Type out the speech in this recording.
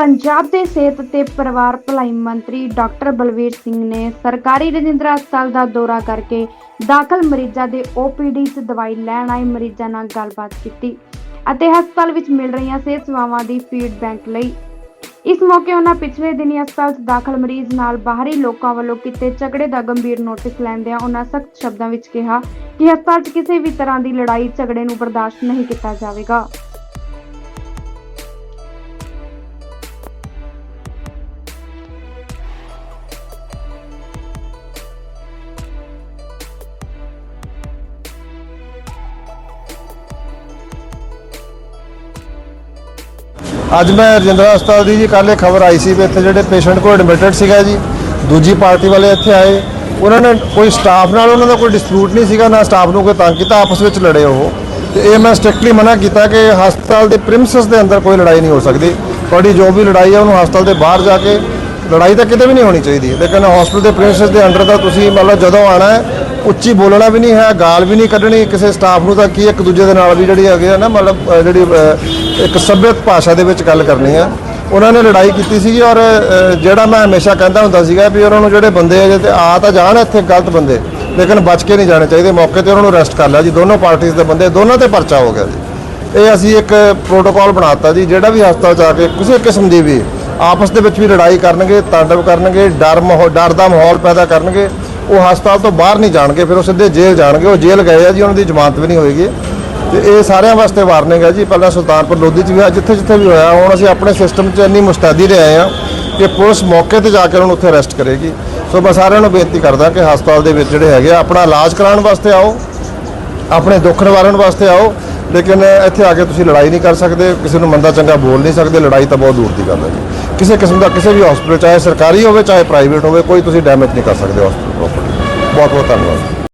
ਪੰਜਾਬ ਦੇ ਸਿਹਤ ਤੇ ਪਰਿਵਾਰ ਭਲਾਈ ਮੰਤਰੀ ਡਾਕਟਰ ਬਲਵੀਰ ਸਿੰਘ ਨੇ ਸਰਕਾਰੀ ਰਜਿੰਦਰਾ ਹਸਪਤਾਲ ਦਾ ਦੌਰਾ ਕਰਕੇ ਦਾਖਲ ਮਰੀਜ਼ਾਂ ਦੇ ਓਪੀਡੀ 'ਚ ਦਵਾਈ ਲੈਣ ਆਏ ਮਰੀਜ਼ਾਂ ਨਾਲ ਗੱਲਬਾਤ ਕੀਤੀ ਅਤੇ ਹਸਪਤਾਲ ਵਿੱਚ ਮਿਲ ਰਹੀਆਂ ਸਿਹਤ ਸੇਵਾਵਾਂ ਦੀ ਫੀਡਬੈਕ ਲਈ। ਇਸ ਮੌਕੇ ਉਹਨਾਂ ਪਿਛਲੇ ਦਿਨੀ ਹਸਪਤਾਲ 'ਚ ਦਾਖਲ ਮਰੀਜ਼ ਨਾਲ ਬਾਹਰੀ ਲੋਕਾਂ ਵੱਲੋਂ ਕੀਤੇ ਝਗੜੇ ਦਾ ਗੰਭੀਰ ਨੋਟਿਸ ਲੈਂਦਿਆਂ ਉਹਨਾਂ ਸਖਤ ਸ਼ਬਦਾਂ ਵਿੱਚ ਕਿਹਾ ਕਿ ਹਸਪਤਾਲ 'ਚ ਕਿਸੇ ਵੀ ਤਰ੍ਹਾਂ ਦੀ ਲੜਾਈ ਝਗੜੇ ਨੂੰ ਬਰਦਾਸ਼ਤ ਨਹੀਂ ਕੀਤਾ ਜਾਵੇਗਾ। ਅੱਜ ਮੈਂ ਰਜਿੰਦਰਾ ਹਸਪਤਾਲ ਦੀ ਜੀ ਕੱਲ੍ਹ ਇਹ ਖਬਰ ਆਈ ਸੀ ਵੀ ਇੱਥੇ ਜਿਹੜੇ ਪੇਸ਼ੈਂਟ ਕੋਲ ਐਡਮਿਟਡ ਸੀਗਾ ਜੀ, ਦੂਜੀ ਪਾਰਟੀ ਵਾਲੇ ਇੱਥੇ ਆਏ। ਉਹਨਾਂ ਨੇ ਕੋਈ ਸਟਾਫ ਨਾਲ ਉਹਨਾਂ ਦਾ ਕੋਈ ਡਿਸਪਿਊਟ ਨਹੀਂ ਸੀਗਾ, ਨਾ ਸਟਾਫ ਨੂੰ ਕੋਈ ਤੰਗ ਕੀਤਾ, ਆਪਸ ਵਿੱਚ ਲੜੇ ਉਹ। ਤੇ ਇਹ ਮੈਂ ਸਟ੍ਰਿਕਟਲੀ ਮਨਾ ਕੀਤਾ ਕਿ ਹਸਪਤਾਲ ਦੇ ਪ੍ਰੀਮਿਸਿਸ ਦੇ ਅੰਦਰ ਕੋਈ ਲੜਾਈ ਨਹੀਂ ਹੋ ਸਕਦੀ। ਤੁਹਾਡੀ ਜੋ ਵੀ ਲੜਾਈ ਹੈ ਉਹਨੂੰ ਹਸਪਤਾਲ ਦੇ ਬਾਹਰ ਜਾ ਕੇ ਲੜਾਈ ਤਾਂ ਕਿਤੇ ਵੀ ਨਹੀਂ ਹੋਣੀ ਚਾਹੀਦੀ। ਲੇਕਿਨ ਹਸਪਤਾਲ ਦੇ ਪ੍ਰਿੰਸਸ ਦੇ ਅੰਡਰ ਤਾਂ ਤੁਸੀਂ ਮਤਲਬ ਜਦੋਂ ਆਣਾ ਹੈ ਉੱਚੀ ਬੋਲਣਾ ਵੀ ਨਹੀਂ ਹੈ ਗਾਲ ਵੀ ਨਹੀਂ ਕੱਢਣੀ ਕਿਸੇ ਸਟਾਫ ਨੂੰ ਤਾਂ ਕੀ ਇੱਕ ਦੂਜੇ ਦੇ ਨਾਲ ਵੀ ਜਿਹੜੀ ਹੈਗੀ ਆ ਨਾ ਮਤਲਬ ਅਹ, ਜਿਹੜੀ ਅਹ, ਇੱਕ ਸੱਭਿਅਤ ਭਾਸ਼ਾ ਦੇ ਵਿੱਚ ਗੱਲ ਕਰਨੀ ਆ। ਉਹਨਾਂ ਨੇ ਲੜਾਈ ਕੀਤੀ ਸੀਗੀ ਔਰ ਅਹ, ਜਿਹੜਾ ਮੈਂ ਹਮੇਸ਼ਾ ਕਹਿੰਦਾ ਹੁੰਦਾ ਸੀਗਾ ਵੀ ਉਹਨਾਂ ਨੂੰ ਜਿਹੜੇ ਬੰਦੇ ਆ ਜੇ ਤੇ ਆ ਤਾਂ ਜਾਣ ਇੱਥੇ ਗਲਤ ਬੰਦੇ ਲੇਕਿਨ ਬਚ ਕੇ ਨਹੀਂ ਜਾਣੇ ਚਾਹੀਦੇ। ਮੌਕੇ ਤੇ ਉਹਨਾਂ ਨੂੰ ਅਰੈਸਟ ਕਰ ਲਿਆ ਜੀ। ਦੋਨੋਂ ਪਾਰਟੀਆਂ ਦੇ ਬੰਦੇ ਦੋਨਾਂ ਤੇ ਪਰਚਾ ਹੋ ਗਿਆ ਜੀ। ਇਹ ਅਸੀਂ ਇੱਕ ਪ੍ਰੋਟੋਕਾਲ ਬਣਾਤਾ ਜੀ। ਜਿਹੜਾ ਵੀ ਹਸਪਤਾਲ ਚ ਆ ਕੇ ਕਿਸੇ ਕਿਸਮ ਦੀ ਵੀ ਆਪਸ ਦੇ ਵਿੱਚ ਵੀ ਲੜਾਈ ਕਰਨਗੇ ਤਾਂਡਵ ਕਰਨਗੇ ਡਰ ਮਾਹੌਲ ਡਰ ਦਾ ਮਾਹੌਲ ਪੈਦਾ ਕਰਨਗੇ। ਉਹ ਹਸਪਤਾਲ ਤੋਂ ਬਾਹਰ ਨਹੀਂ ਜਾਣਗੇ ਫਿਰ ਉਹ ਸਿੱਧੇ ਜੇਲ੍ਹ ਜਾਣਗੇ। ਉਹ ਜੇਲ੍ਹ ਗਏ ਆ ਜੀ ਉਹਨਾਂ ਦੀ ਜ਼ਮਾਨਤ ਵੀ ਨਹੀਂ ਹੋਏਗੀ। ਤੇ ਇਹ ਸਾਰਿਆਂ ਵਾਸਤੇ ਵਾਰਨਿੰਗ ਹੈ ਜੀ ਪਹਿਲਾਂ ਸੁਲਤਾਨਪੁਰ ਲੋਧੀ ਚ ਵੀ ਹੋਇਆ ਜਿੱਥੇ ਜਿੱਥੇ ਵੀ ਹੋਇਆ ਹੁਣ ਅਸੀਂ ਆਪਣੇ ਸਿਸਟਮ 'ਚ ਇੰਨੀ ਮੁਸਤੈਦੀ ਰਹੇ ਆ ਕਿ ਪੁਲਿਸ ਮੌਕੇ ਤੇ ਜਾ ਕੇ ਉਹਨੂੰ ਉੱਥੇ ਅਰੈਸਟ ਕਰੇਗੀ। ਸੋ ਮੈਂ ਸਾਰਿਆਂ ਨੂੰ ਬੇਨਤੀ ਕਰਦਾ ਕਿ ਹਸਪਤਾਲ ਦੇ ਵਿੱਚ ਜਿਹੜੇ ਹੈਗੇ ਆ, ਆਪਣਾ ਇਲਾਜ ਕਰਾਉਣ ਵਾਸਤੇ ਆਓ ਆਪਣੇ ਦੁੱਖ ਨਿਵਾਰਨ ਵਾਸਤੇ ਆਓ ਲੇਕਿਨ ਇੱਥੇ ਆ ਕੇ ਤੁਸੀਂ ਲੜਾਈ ਨਹੀਂ ਕਰ ਸਕਦੇ ਕਿਸੇ ਨੂੰ ਮੰਦਾ ਚੰਗਾ ਬੋਲ ਨਹੀਂ ਸਕਦੇ ਲੜਾਈ ਤਾਂ ਬਹੁਤ ਦੂਰ ਦੀ ਗੱਲ ਹੈ ਜੀ। ਕਿਸੇ ਕਿਸਮ ਦਾ ਕਿਸੇ ਵੀ ਹਸਪੀਟਲ ਚਾਹੇ ਸਰਕਾਰੀ ਹੋਵੇ ਚਾਹੇ ਪ੍ਰਾਈਵੇਟ ਹੋਵੇ ਕੋਈ ਤੁਸੀਂ ਡੈਮੇਜ ਨਹੀਂ ਕਰ ਸਕਦੇ ਹਸਪੀਟਲ ਪ੍ਰੋਪਰਟੀ ਬਹੁਤ ਬਹੁਤ ਧੰਨਵਾਦ